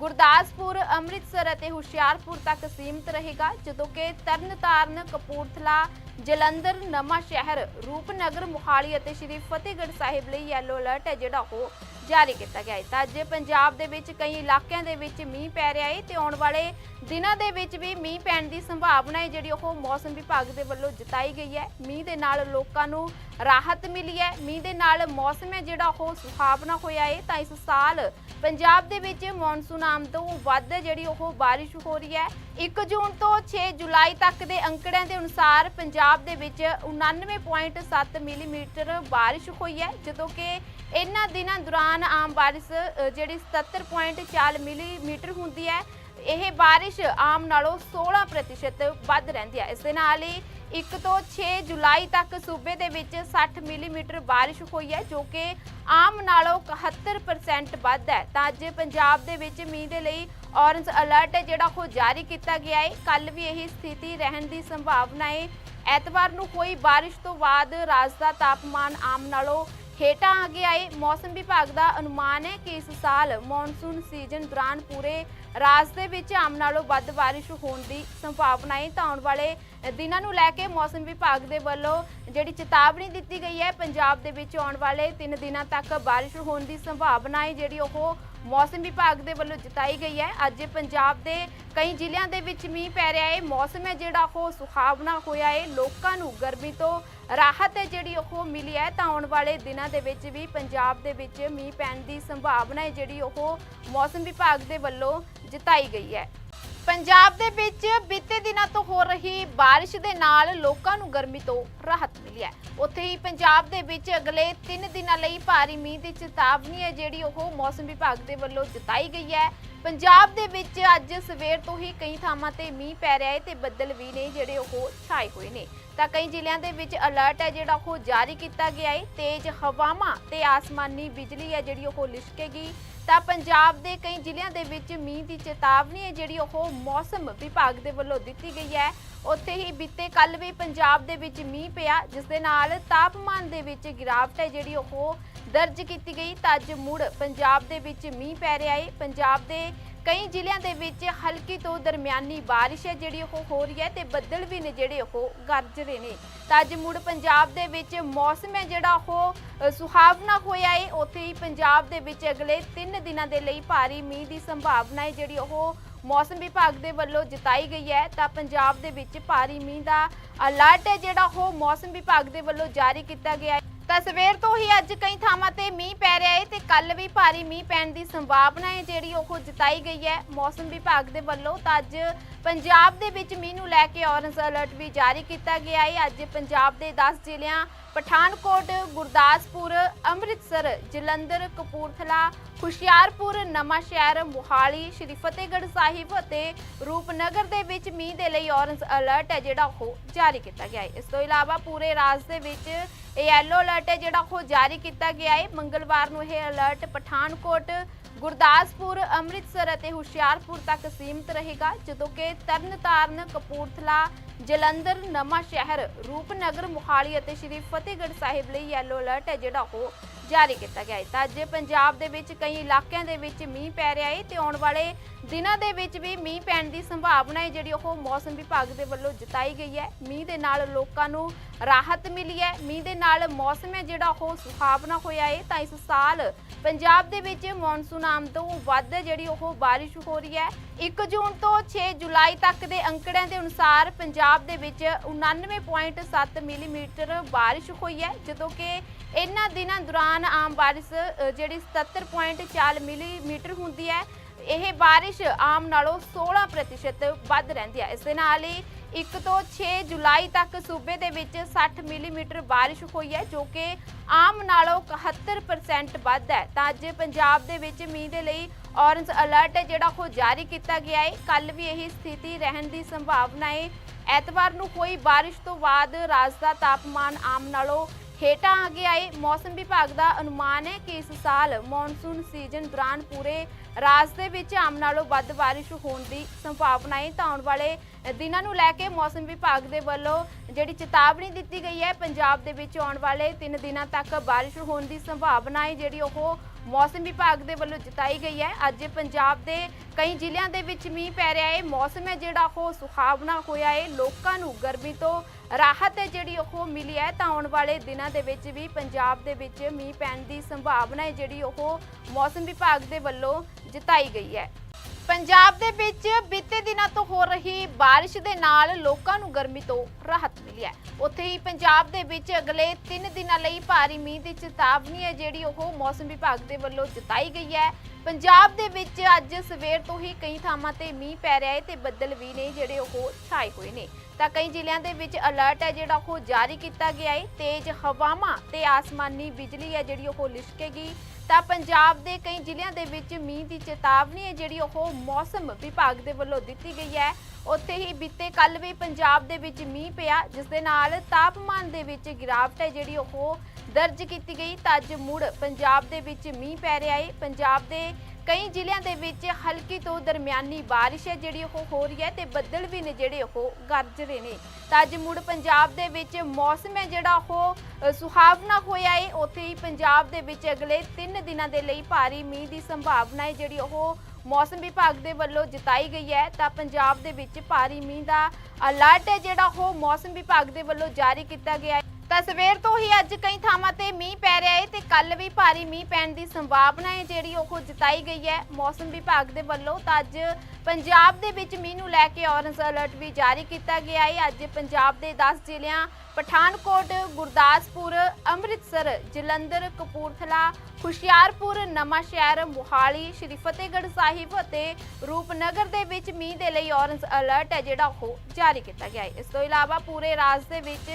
ਗੁਰਦਾਸਪੁਰ, ਅੰਮ੍ਰਿਤਸਰ ਅਤੇ ਹੁਸ਼ਿਆਰਪੁਰ ਤੱਕ ਸੀਮਿਤ ਰਹੇਗਾ, ਜਦੋਂ ਕਿ ਤਰਨਤਾਰਨ, ਕਪੂਰਥਲਾ, ਜਲੰਧਰ, ਨਵਾਂ ਸ਼ਹਿਰ, ਰੂਪਨਗਰ, ਮੁਹਾਲੀ ਅਤੇ ਸ਼੍ਰੀ ਫਤਿਹਗੜ੍ਹ ਸਾਹਿਬ ਲਈ ਯੈਲੋ ਅਲਰਟ ਹੈ ਜਿਹੜਾ ਉਹ ਜਾਰੀ ਕੀਤਾ ਗਿਆ ਹੈ। ਤਾਂ ਅੱਜ ਪੰਜਾਬ ਦੇ ਵਿੱਚ ਕਈ ਇਲਾਕਿਆਂ ਦੇ ਵਿੱਚ ਮੀਂਹ ਪੈ ਰਿਹਾ ਹੈ ਤੇ ਆਉਣ ਵਾਲੇ ਦਿਨਾਂ ਦੇ ਵਿੱਚ ਵੀ ਮੀਂਹ ਪੈਣ ਦੀ ਸੰਭਾਵਨਾ ਹੈ ਜਿਹੜੀ ਉਹ ਮੌਸਮ ਵਿਭਾਗ ਦੇ ਵੱਲੋਂ ਜਤਾਈ ਗਈ ਹੈ। ਮੀਂਹ ਦੇ ਨਾਲ ਲੋਕਾਂ ਨੂੰ ਰਾਹਤ ਮਿਲੀ ਹੈ। ਮੀਂਹ ਦੇ ਨਾਲ ਮੌਸਮ ਹੈ ਜਿਹੜਾ ਉਹ ਸੁਹਾਵਣਾ ਹੋਇਆ ਹੈ ਤਾਂ ਇਸ ਸਾਲ ਪੰਜਾਬ ਦੇ ਵਿੱਚ ਮੌਨਸੂਨ ਆਮ ਤੋਂ ਵੱਧ ਜਿਹੜੀ ਉਹ ਬਾਰਿਸ਼ ਹੋ ਰਹੀ ਹੈ। 1 ਜੂਨ ਤੋਂ 6 ਜੁਲਾਈ ਤੱਕ ਦੇ ਅੰਕੜਿਆਂ ਦੇ ਅਨੁਸਾਰ ਪੰਜਾਬ ਦੇ ਵਿੱਚ 99.7 ਮਿਲੀਮੀਟਰ ਬਾਰਿਸ਼ ਹੋਈ ਹੈ। ਜਦੋਂ ਕਿ ਇਹਨਾਂ ਦਿਨਾਂ ਦੌਰਾਨ ਆਮ ਬਾਰਿਸ਼ ਅ, ਜਿਹੜੀ 77.4 ਮਿਲੀਮੀਟਰ ਹੁੰਦੀ ਹੈ। ਇਹ ਬਾਰਿਸ਼ ਆਮ ਨਾਲੋਂ 16% ਵੱਧ ਰਹਿੰਦੀ ਹੈ। ਇਸ ਦੇ ਨਾਲ ਹੀ 1 ਤੋਂ 6 ਜੁਲਾਈ ਤੱਕ ਸੂਬੇ ਦੇ ਵਿੱਚ 60 ਮਿਲੀਮੀਟਰ ਬਾਰਿਸ਼ ਹੋਈ ਹੈ, ਜੋ ਕਿ ਆਮ ਨਾਲੋਂ 71% ਵੱਧ ਹੈ। ਤਾਂ ਅੱਜ ਪੰਜਾਬ ਦੇ ਵਿੱਚ ਮੀਂਹ ਦੇ ਲਈ ਔਰੰਜ ਅਲਰਟ ਹੈ, ਜਿਹੜਾ ਉਹ ਜਾਰੀ ਕੀਤਾ ਗਿਆ ਹੈ। ਕੱਲ ਵੀ ਇਹੀ ਸਥਿਤੀ ਰਹਿਣ ਦੀ ਸੰਭਾਵਨਾ ਹੈ। ਐਤਵਾਰ ਨੂੰ ਕੋਈ ਬਾਰਿਸ਼ ਤੋਂ ਬਾਅਦ ਰਾਜ ਦਾ ਤਾਪਮਾਨ ਆਮ ਨਾਲੋਂ ਹੇਠਾਂ ਆ ਗਿਆ ਹੈ ਮੌਸਮ ਵਿਭਾਗ ਦਾ ਅਨੁਮਾਨ ਹੈ ਕਿ ਇਸ ਸਾਲ ਮੌਨਸੂਨ ਸੀਜ਼ਨ ਦੌਰਾਨ ਪੂਰੇ ਰਾਜ ਦੇ ਵਿੱਚ ਆਮ ਨਾਲੋਂ ਵੱਧ ਬਾਰਿਸ਼ ਹੋਣ ਦੀ ਸੰਭਾਵਨਾ ਹੈ। ਤਾਂ ਆਉਣ ਵਾਲੇ ਦਿਨਾਂ ਨੂੰ ਲੈ ਕੇ ਮੌਸਮ ਵਿਭਾਗ ਦੇ ਵੱਲੋਂ ਜਿਹੜੀ ਚੇਤਾਵਨੀ ਦਿੱਤੀ ਗਈ ਹੈ, ਪੰਜਾਬ ਦੇ ਵਿੱਚ ਆਉਣ ਵਾਲੇ 3 ਦਿਨਾਂ ਤੱਕ ਬਾਰਿਸ਼ ਹੋਣ ਦੀ ਸੰਭਾਵਨਾ ਹੈ, ਜਿਹੜੀ ਉਹ ਮੌਸਮ ਵਿਭਾਗ ਦੇ ਵੱਲੋਂ ਜਤਾਈ ਗਈ ਹੈ। ਅੱਜ ਪੰਜਾਬ ਦੇ ਕਈ ਜ਼ਿਲ੍ਹਿਆਂ ਦੇ ਵਿੱਚ ਮੀਂਹ ਪੈ ਰਿਹਾ ਹੈ। ਮੌਸਮ ਹੈ ਜਿਹੜਾ ਉਹ ਸੁਹਾਵਣਾ ਹੋਇਆ ਹੈ। ਲੋਕਾਂ ਨੂੰ ਗਰਮੀ ਤੋਂ ਰਾਹਤ ਹੈ ਜਿਹੜੀ ਉਹ ਮਿਲੀ ਹੈ। ਤਾਂ ਆਉਣ ਵਾਲੇ ਦਿਨਾਂ ਦੇ ਵਿੱਚ ਵੀ ਪੰਜਾਬ ਦੇ ਵਿੱਚ ਮੀਂਹ ਪੈਣ ਦੀ ਸੰਭਾਵਨਾ ਹੈ, ਜਿਹੜੀ ਉਹ ਮੌਸਮ ਵਿਭਾਗ ਦੇ ਵੱਲੋਂ ਜਤਾਈ ਗਈ ਹੈ। ਪੰਜਾਬ ਦੇ ਵਿੱਚ ਬੀਤੇ ਦਿਨਾਂ ਤੋਂ ਹੋ ਰਹੀ ਬਾਰਿਸ਼ ਦੇ ਨਾਲ ਲੋਕਾਂ ਨੂੰ ਗਰਮੀ ਤੋਂ ਰਾਹਤ ਮਿਲੀ ਹੈ। ਉੱਥੇ ਹੀ ਪੰਜਾਬ ਦੇ ਵਿੱਚ ਅਗਲੇ 3 ਦਿਨਾਂ ਲਈ ਭਾਰੀ ਮੀਂਹ ਦੀ ਚੇਤਾਵਨੀ ਹੈ, ਜਿਹੜੀ ਉਹ ਮੌਸਮ ਵਿਭਾਗ ਦੇ ਵੱਲੋਂ ਜਤਾਈ ਗਈ ਹੈ। ਪੰਜਾਬ ਦੇ ਵਿੱਚ ਅੱਜ ਸਵੇਰ ਤੋਂ ਹੀ ਕਈ ਥਾਵਾਂ ਤੇ ਮੀਂਹ ਪੈ ਰਿਹਾ ਹੈ ਤੇ ਬੱਦਲ ਵੀ ਨੇ ਜਿਹੜੇ ਉਹ ਛਾਏ ਹੋਏ ਨੇ। ਤਾਂ ਕਈ ਜ਼ਿਲ੍ਹਿਆਂ ਦੇ ਵਿੱਚ ਅਲਰਟ ਹੈ, ਜਿਹੜਾ ਉਹ ਜਾਰੀ ਕੀਤਾ ਗਿਆ ਹੈ। ਤੇਜ਼ ਹਵਾਵਾਂ ਤੇ ਆਸਮਾਨੀ ਬਿਜਲੀ ਹੈ, ਜਿਹੜੀ ਉਹ ਲਿਸ਼ਕੇਗੀ। ਤਾਂ ਪੰਜਾਬ ਦੇ ਕਈ ਜ਼ਿਲ੍ਹਿਆਂ ਦੇ ਵਿੱਚ ਮੀਂਹ ਦੀ ਚੇਤਾਵਨੀ ਹੈ, ਜਿਹੜੀ ਉਹ ਮੌਸਮ ਵਿਭਾਗ ਦੇ ਵੱਲੋਂ ਦਿੱਤੀ ਗਈ ਹੈ। ਉੱਥੇ ਹੀ ਬੀਤੇ ਕੱਲ ਵੀ ਪੰਜਾਬ ਦੇ ਵਿੱਚ ਮੀਂਹ ਪਿਆ, ਜਿਸ ਦੇ ਨਾਲ ਤਾਪਮਾਨ ਦੇ ਵਿੱਚ ਗਿਰਾਵਟ ਹੈ, ਜਿਹੜੀ ਉਹ ਦਰਜ ਕੀਤੀ ਗਈ। ਤਾਂ ਅੱਜ ਮੁੜ ਪੰਜਾਬ ਦੇ ਵਿੱਚ ਮੀਂਹ ਪੈ ਰਿਹਾ ਹੈ। ਪੰਜਾਬ ਦੇ ਕਈ ਜ਼ਿਲ੍ਹਿਆਂ ਦੇ ਵਿੱਚ ਹਲਕੀ ਤੋਂ ਦਰਮਿਆਨੀ ਬਾਰਿਸ਼ ਹੈ ਜਿਹੜੀ ਉਹ ਹੋ ਰਹੀ ਹੈ ਤੇ ਬੱਦਲ ਵੀ ਨੇ ਜਿਹੜੇ ਉਹ ਗਰਜ ਰਹੇ ਨੇ। ਤਾਂ ਅੱਜ ਮੁੜ ਪੰਜਾਬ ਦੇ ਵਿੱਚ ਮੌਸਮ ਹੈ ਜਿਹੜਾ ਉਹ ਸੁਹਾਵਣਾ ਹੋਇਆ ਹੈ ਉੱਥੇ ਹੀ ਪੰਜਾਬ ਦੇ ਵਿੱਚ ਅਗਲੇ 3 ਦਿਨਾਂ ਦੇ ਲਈ ਭਾਰੀ ਮੀਂਹ ਦੀ ਸੰਭਾਵਨਾ ਹੈ ਜਿਹੜੀ ਉਹ ਮੌਸਮ ਵਿਭਾਗ ਦੇ ਵੱਲੋਂ ਜਤਾਈ ਗਈ ਹੈ। ਤਾਂ ਪੰਜਾਬ ਦੇ ਵਿੱਚ ਭਾਰੀ ਮੀਂਹ ਦਾ ਅਲਰਟ ਹੈ ਜਿਹੜਾ ਉਹ ਮੌਸਮ ਵਿਭਾਗ ਦੇ ਵੱਲੋਂ ਜਾਰੀ ਕੀਤਾ ਗਿਆ ਹੈ। ਤਾਂ ਸਵੇਰ ਤੋਂ ਹੀ ਅੱਜ ਕਈ ਥਾਵਾਂ ਤੇ ਮੀਂਹ ਪੈ ਰਿਹਾ ਹੈ ਤੇ ਕੱਲ ਵੀ ਭਾਰੀ ਮੀਂਹ ਪੈਣ ਦੀ ਸੰਭਾਵਨਾ ਹੈ ਜਿਹੜੀ ਉਹ ਜਤਾਈ ਗਈ ਹੈ ਮੌਸਮ ਵਿਭਾਗ ਦੇ ਵੱਲੋਂ ਤਾਂ ਅੱਜ ਪੰਜਾਬ ਦੇ ਵਿੱਚ ਮੀਂਹ ਨੂੰ ਲੈ ਕੇ ਔਰੰਜ ਅਲਰਟ ਵੀ ਜਾਰੀ ਕੀਤਾ ਗਿਆ ਹੈ ਅੱਜ ਪੰਜਾਬ ਦੇ 10 ਜ਼ਿਲ੍ਹਿਆਂ, ਪਠਾਨਕੋਟ, ਗੁਰਦਾਸਪੁਰ ਅੰਮ੍ਰਿਤਸਰ, ਜਲੰਧਰ, ਕਪੂਰਥਲਾ, ਹੁਸ਼ਿਆਰਪੁਰ, ਨਵਾਂ ਸ਼ਹਿਰ, ਮੁਹਾਲੀ, ਸ਼੍ਰੀ ਫਤਿਹਗੜ੍ਹ ਸਾਹਿਬ ਅਤੇ ਰੂਪਨਗਰ ਦੇ ਵਿੱਚ ਮੀਂਹ ਦੇ ਲਈ ਔਰੰਜ ਅਲਰਟ ਹੈ ਜਿਹੜਾ ਉਹ ਜਾਰੀ ਕੀਤਾ ਗਿਆ ਹੈ। ਇਸ ਤੋਂ ਇਲਾਵਾ ਪੂਰੇ ਰਾਜ ਦੇ ਵਿੱਚ ਇਹ ਯੈਲੋ ਅਲਰਟ ਹੈ ਜਿਹੜਾ ਉਹ ਜਾਰੀ ਕੀਤਾ ਗਿਆ ਹੈ। ਮੰਗਲਵਾਰ ਨੂੰ ਇਹ ਅਲਰਟ ਪਠਾਨਕੋਟ, ਗੁਰਦਾਸਪੁਰ, ਅੰਮ੍ਰਿਤਸਰ ਅਤੇ ਹੁਸ਼ਿਆਰਪੁਰ ਤੱਕ ਸੀਮਿਤ ਰਹੇਗਾ, ਜਦੋਂ ਕਿ ਤਰਨਤਾਰਨ, ਕਪੂਰਥਲਾ ਜਲੰਧਰ ਨਵਾਂ ਸ਼ਹਿਰ ਰੂਪਨਗਰ ਮੁਹਾਲੀ ਅਤੇ ਸ਼੍ਰੀ ਫਤਿਹਗੜ੍ਹ ਸਾਹਿਬ ਲਈ ਯੈਲੋ ਅਲਰਟ ਹੈ ਜਿਹੜਾ ਉਹ ਜਾਰੀ ਕੀਤਾ ਗਿਆ ਹੈ। ਤਾਂ ਅੱਜ ਪੰਜਾਬ ਦੇ ਵਿੱਚ ਕਈ ਇਲਾਕਿਆਂ ਦੇ ਵਿੱਚ ਮੀਂਹ ਪੈ ਰਿਹਾ ਹੈ ਤੇ ਆਉਣ ਵਾਲੇ ਦਿਨਾਂ ਦੇ ਵਿੱਚ ਵੀ ਮੀਂਹ ਪੈਣ ਦੀ ਸੰਭਾਵਨਾ ਹੈ ਜਿਹੜੀ ਉਹ ਮੌਸਮ ਵਿਭਾਗ ਦੇ ਵੱਲੋਂ ਜਤਾਈ ਗਈ ਹੈ। ਮੀਂਹ ਦੇ ਨਾਲ ਲੋਕਾਂ ਨੂੰ ਰਾਹਤ ਮਿਲੀ ਹੈ। ਮੀਂਹ ਦੇ ਨਾਲ ਮੌਸਮ ਹੈ ਜਿਹੜਾ ਉਹ ਸੁਹਾਵਣਾ ਹੋਇਆ ਹੈ। ਤਾਂ ਇਸ ਸਾਲ ਪੰਜਾਬ ਦੇ ਵਿੱਚ ਮੌਨਸੂਨ ਆਮ ਤੋਂ ਵੱਧ ਜਿਹੜੀ ਉਹ ਬਾਰਿਸ਼ ਹੋ ਰਹੀ ਹੈ। 1 ਜੂਨ ਤੋਂ 6 ਜੁਲਾਈ ਤੱਕ ਦੇ ਅੰਕੜਿਆਂ ਦੇ ਅਨੁਸਾਰ ਪੰਜਾਬ ਦੇ ਵਿੱਚ 99.7 ਮਿਲੀਮੀਟਰ ਬਾਰਿਸ਼ ਹੋਈ ਹੈ। ਜਦੋਂ ਕਿ ਇਹਨਾਂ ਦਿਨਾਂ ਦੌਰਾਨ ਆਮ ਬਾਰਿਸ਼ ਅ, ਜਿਹੜੀ 77.4 ਮਿਲੀਮੀਟਰ ਹੁੰਦੀ ਹੈ ਇਹ ਬਾਰਿਸ਼ ਆਮ ਨਾਲੋਂ 16% ਵੱਧ ਰਹਿੰਦੀ ਹੈ। ਇਸ ਦੇ ਨਾਲ ਹੀ 1 ਤੋਂ 6 ਜੁਲਾਈ ਤੱਕ ਸੂਬੇ ਦੇ ਵਿੱਚ 60 ਮਿਲੀਮੀਟਰ ਬਾਰਿਸ਼ ਹੋਈ ਹੈ ਜੋ ਕਿ ਆਮ ਨਾਲੋਂ 71% ਵੱਧ ਹੈ। ਤਾਂ ਅੱਜ ਪੰਜਾਬ ਦੇ ਵਿੱਚ ਮੀਂਹ ਦੇ ਲਈ ਔਰੰਜ ਅਲਰਟ ਹੈ ਜਿਹੜਾ ਉਹ ਜਾਰੀ ਕੀਤਾ ਗਿਆ ਹੈ। ਕੱਲ ਵੀ ਇਹੀ ਸਥਿਤੀ ਰਹਿਣ ਦੀ ਸੰਭਾਵਨਾ ਹੈ। ਐਤਵਾਰ ਨੂੰ ਹੋਈ ਬਾਰਿਸ਼ ਤੋਂ ਬਾਅਦ ਰਾਜ ਦਾ ਤਾਪਮਾਨ ਆਮ ਨਾਲੋਂ ਹੇਠਾਂ ਆ ਗਿਆ ਹੈ ਮੌਸਮ ਵਿਭਾਗ ਦਾ ਅਨੁਮਾਨ ਹੈ ਕਿ ਇਸ ਸਾਲ ਮੌਨਸੂਨ ਸੀਜ਼ਨ ਦੌਰਾਨ ਪੂਰੇ ਰਾਜ ਦੇ ਵਿੱਚ ਆਮ ਨਾਲੋਂ ਵੱਧ ਬਾਰਿਸ਼ ਹੋਣ ਦੀ ਸੰਭਾਵਨਾ ਹੈ। ਤਾਂ ਆਉਣ ਵਾਲੇ ਦਿਨਾਂ ਨੂੰ ਲੈ ਕੇ ਮੌਸਮ ਵਿਭਾਗ ਦੇ ਵੱਲੋਂ ਜਿਹੜੀ ਚੇਤਾਵਨੀ ਦਿੱਤੀ ਗਈ ਹੈ, ਪੰਜਾਬ ਦੇ ਵਿੱਚ ਆਉਣ ਵਾਲੇ 3 ਦਿਨਾਂ ਤੱਕ ਬਾਰਿਸ਼ ਹੋਣ ਦੀ ਸੰਭਾਵਨਾ ਹੈ। ਜਿਹੜੀ ਉਹ ਮੌਸਮ ਵਿਭਾਗ ਦੇ ਵੱਲੋਂ ਜਤਾਈ ਗਈ ਹੈ। ਅੱਜ ਪੰਜਾਬ ਦੇ ਕਈ ਜ਼ਿਲ੍ਹਿਆਂ ਦੇ ਵਿੱਚ ਮੀਂਹ ਪੈ ਰਿਹਾ ਹੈ। ਮੌਸਮ ਹੈ ਜਿਹੜਾ ਉਹ ਸੁਹਾਵਣਾ ਹੋਇਆ ਹੈ। ਲੋਕਾਂ ਨੂੰ ਗਰਮੀ ਤੋਂ ਰਾਹਤ ਹੈ ਜਿਹੜੀ ਉਹ ਮਿਲੀ ਹੈ। ਤਾਂ ਆਉਣ ਵਾਲੇ ਦਿਨਾਂ ਦੇ ਵਿੱਚ ਵੀ ਪੰਜਾਬ ਦੇ ਵਿੱਚ ਮੀਂਹ ਪੈਣ ਦੀ ਸੰਭਾਵਨਾ ਹੈ ਜਿਹੜੀ ਉਹ ਮੌਸਮ ਵਿਭਾਗ ਦੇ ਵੱਲੋਂ ਜਤਾਈ ਗਈ ਹੈ। ਪੰਜਾਬ ਦੇ ਵਿੱਚ ਬੀਤੇ ਦਿਨਾਂ ਤੋਂ ਹੋ ਰਹੀ ਬਾਰਿਸ਼ ਦੇ ਨਾਲ ਲੋਕਾਂ ਨੂੰ ਗਰਮੀ ਤੋਂ ਰਾਹਤ ਮਿਲੀ ਹੈ। ਉੱਥੇ ਹੀ ਪੰਜਾਬ ਦੇ ਵਿੱਚ ਅਗਲੇ 3 ਦਿਨਾਂ ਲਈ ਭਾਰੀ ਮੀਂਹ ਦੀ ਚੇਤਾਵਨੀ ਹੈ, ਜਿਹੜੀ ਉਹ ਮੌਸਮ ਵਿਭਾਗ ਦੇ ਵੱਲੋਂ ਜਤਾਈ ਗਈ ਹੈ। ਪੰਜਾਬ ਦੇ ਵਿੱਚ ਅੱਜ ਸਵੇਰ ਤੋਂ ਹੀ ਕਈ ਥਾਵਾਂ ਤੇ ਮੀਂਹ ਪੈ ਰਿਹਾ ਹੈ ਤੇ ਬੱਦਲ ਵੀ ਨੇ ਜਿਹੜੇ ਉਹ ਛਾਏ ਹੋਏ ਨੇ। ਤਾਂ ਕਈ ਜ਼ਿਲ੍ਹਿਆਂ ਦੇ ਵਿੱਚ ਅਲਰਟ ਹੈ ਜਿਹੜਾ ਉਹ ਜਾਰੀ ਕੀਤਾ ਗਿਆ ਹੈ। ਤੇਜ਼ ਹਵਾਵਾਂ ਤੇ ਆਸਮਾਨੀ ਬਿਜਲੀ ਹੈ ਜਿਹੜੀ ਉਹ ਲਿਸ਼ਕੇਗੀ। ਤਾਂ ਪੰਜਾਬ ਦੇ ਕਈ ਜ਼ਿਲ੍ਹਿਆਂ ਦੇ ਵਿੱਚ ਮੀਂਹ ਦੀ ਚੇਤਾਵਨੀ ਹੈ ਜਿਹੜੀ ਉਹ ਮੌਸਮ ਵਿਭਾਗ ਦੇ ਵੱਲੋਂ ਦਿੱਤੀ ਗਈ ਹੈ। ਉੱਥੇ ਹੀ ਬੀਤੇ ਕੱਲ ਵੀ ਪੰਜਾਬ ਦੇ ਵਿੱਚ ਮੀਂਹ ਪਿਆ, ਜਿਸ ਦੇ ਨਾਲ ਤਾਪਮਾਨ ਦੇ ਵਿੱਚ ਗਿਰਾਵਟ ਹੈ ਜਿਹੜੀ ਉਹ ਦਰਜ ਕੀਤੀ ਗਈ ਤਾਂ ਅੱਜ ਮੁੜ ਪੰਜਾਬ ਦੇ ਵਿੱਚ ਮੀਂਹ ਪੈ ਰਿਹਾ ਹੈ ਪੰਜਾਬ ਦੇ ਕਈ ਜ਼ਿਲ੍ਹਿਆਂ ਦੇ ਵਿੱਚ ਹਲਕੀ ਤੋਂ ਦਰਮਿਆਨੀ ਬਾਰਿਸ਼ ਹੈ ਜਿਹੜੀ ਉਹ ਹੋ ਰਹੀ ਹੈ ਤੇ ਬੱਦਲ ਵੀ ਨੇ ਜਿਹੜੇ ਉਹ ਗਰਜ ਰਹੇ ਨੇ। ਤਾਂ ਅੱਜ ਮੁੜ ਪੰਜਾਬ ਦੇ ਵਿੱਚ ਮੌਸਮ ਹੈ ਜਿਹੜਾ ਉਹ ਅ, ਸੁਹਾਵਣਾ ਹੋਇਆ ਹੈ ਉੱਥੇ ਹੀ ਪੰਜਾਬ ਦੇ ਵਿੱਚ ਅਗਲੇ 3 ਦਿਨਾਂ ਦੇ ਲਈ ਭਾਰੀ ਮੀਂਹ ਦੀ ਸੰਭਾਵਨਾ ਹੈ ਜਿਹੜੀ ਉਹ ਮੌਸਮ ਵਿਭਾਗ ਦੇ ਵੱਲੋਂ ਜਤਾਈ ਗਈ ਹੈ। ਤਾਂ ਪੰਜਾਬ ਦੇ ਵਿੱਚ ਭਾਰੀ ਮੀਂਹ ਦਾ ਅਲਰਟ ਹੈ ਜਿਹੜਾ ਉਹ ਮੌਸਮ ਵਿਭਾਗ ਦੇ ਵੱਲੋਂ ਜਾਰੀ ਕੀਤਾ ਗਿਆ ਹੈ। ਤਾਂ ਸਵੇਰ ਤੋਂ ਹੀ ਅੱਜ ਕਈ ਥਾਵਾਂ ਤੇ ਮੀਂਹ ਪੈ ਰਿਹਾ ਹੈ ਤੇ ਕੱਲ ਵੀ ਭਾਰੀ ਮੀਂਹ ਪੈਣ ਦੀ ਸੰਭਾਵਨਾ ਹੈ ਜਿਹੜੀ ਉਹ ਜਤਾਈ ਗਈ ਹੈ। ਮੌਸਮ ਵਿਭਾਗ ਦੇ ਵੱਲੋਂ ਤਾਂ ਅੱਜ ਪੰਜਾਬ ਦੇ ਵਿੱਚ ਮੀਂਹ ਨੂੰ ਲੈ ਕੇ ਔਰੰਜ ਅਲਰਟ ਵੀ ਜਾਰੀ ਕੀਤਾ ਗਿਆ ਹੈ ਅੱਜ ਪੰਜਾਬ ਦੇ 10 ਜ਼ਿਲ੍ਹਿਆਂ, ਪਠਾਨਕੋਟ, ਗੁਰਦਾਸਪੁਰ, ਅੰਮ੍ਰਿਤਸਰ, ਜਲੰਧਰ, ਕਪੂਰਥਲਾ ਹੁਸ਼ਿਆਰਪੁਰ ਨਵਾਂ ਸ਼ਹਿਰ ਮੁਹਾਲੀ, ਸ਼੍ਰੀ ਫਤਿਹਗੜ੍ਹ ਸਾਹਿਬ ਅਤੇ ਰੂਪਨਗਰ ਦੇ ਵਿੱਚ ਮੀਂਹ ਦੇ ਲਈ ਔਰੰਜ ਅਲਰਟ ਹੈ ਜਿਹੜਾ ਉਹ ਜਾਰੀ ਕੀਤਾ ਗਿਆ ਹੈ। ਇਸ ਤੋਂ ਇਲਾਵਾ ਪੂਰੇ ਰਾਜ ਦੇ ਵਿੱਚ